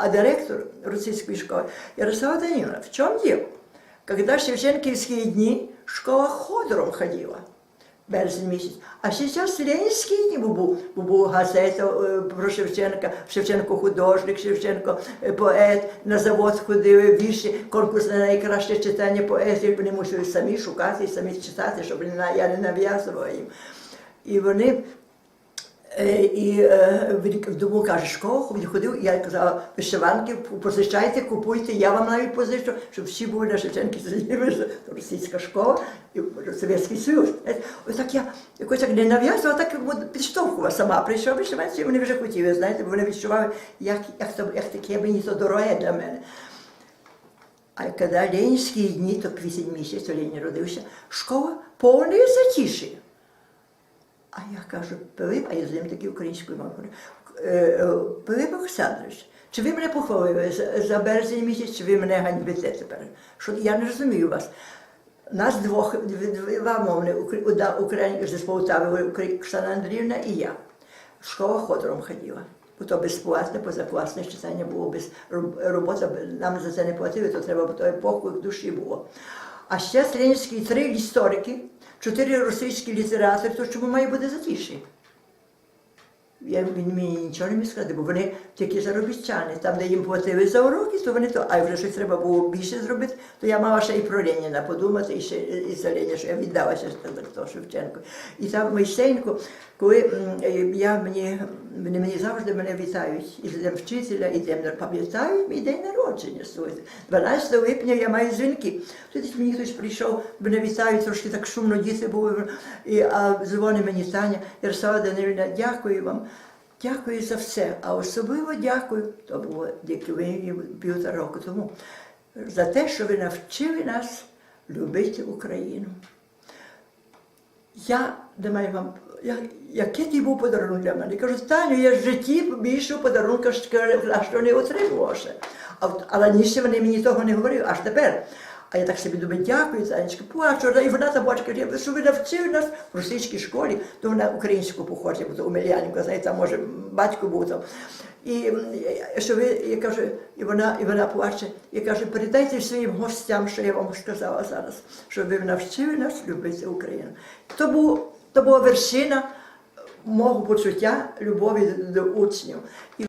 А директор российской школы Ярослава Даниловна, в чем дело? Когда шевченківські дні, школа ходором ходила. Березень місяць. А ленінські дні, бо був, бо газета е, про Шевченка, Шевченко художник, Шевченко е, поет, на завод ходили вірші, конкурс на найкраще читання поезії, вони мусили самі шукати самі читати, щоб я не нав'язувала їм. І вони І е, він вдома каже, школа ходив, і я казала, вишиванки позичайте, купуйте, я вам навіть позичу, щоб всі були на Шевченки російська школа і Совєтський Союз. Ось так я якось так не нав'язувала, так підштовхувала сама. Прийшов вишиванці, вони вже хотіли, знаєте, бо вони відчували, як, як, то, як таке мені то дороге для мене. А коли ленінські дні, то квітень місяць, Ленін родився, школа повної затиші. А я кажу, Пилип, а я з ним таки українською мовою «Е, е, Пилип Олександрович, чи ви мене похвалили за, березень місяць, чи ви мене ганьбите тепер? Що я не розумію вас. Нас двох, дв- два мовні, Укра- одна Українка з Полтави, Оксана Андріївна і я. Школа ходором ходила. Бо то безплатне, позакласне читання було без роб- робота, нам за це не платили, то треба було епоху в душі було. А ще ленінські три історики, чотири російські літератори, то чому має бути затиші? Я, мені нічого не міг сказати, бо вони тільки заробітчани. Там, де їм платили за уроки, то вони то, а вже щось треба було більше зробити, то я мала ще і про Леніна подумати, і ще і за Леніна, що я віддалася то Шевченко. І там Мойсенко, коли е, я мені, вони мені завжди мене вітають і днем вчителя, і днем пам'ятаю мій день народження. слухайте. 12 липня я маю дзвінки. Тоді мені хтось прийшов, мене вітають, трошки так шумно, діти були, і, а дзвонить мені Таня, Ярослава Данилівна, дякую вам. Дякую за все, а особливо дякую, то було півтора року тому, за те, що ви навчили нас любити Україну. Я думаю вам, я, який ти був подарунок для мене? Я кажу, Таню, я в житті більшого подарунка що- не отримувала ще. А, от- а вони мені того не говорили, аж тепер. А я так собі думаю, дякую, Танечка, плачу. І вона бачить, каже, що ви навчили нас в російській школі, то вона українську походить, бо то Омельяненко, знаєте, може батько був там. І що ви, я кажу, і вона, і вона плаче, і каже, передайте своїм гостям, що я вам сказала зараз, що ви навчили нас любити Україну. То, був, то була вершина мого почуття любові до учнів. І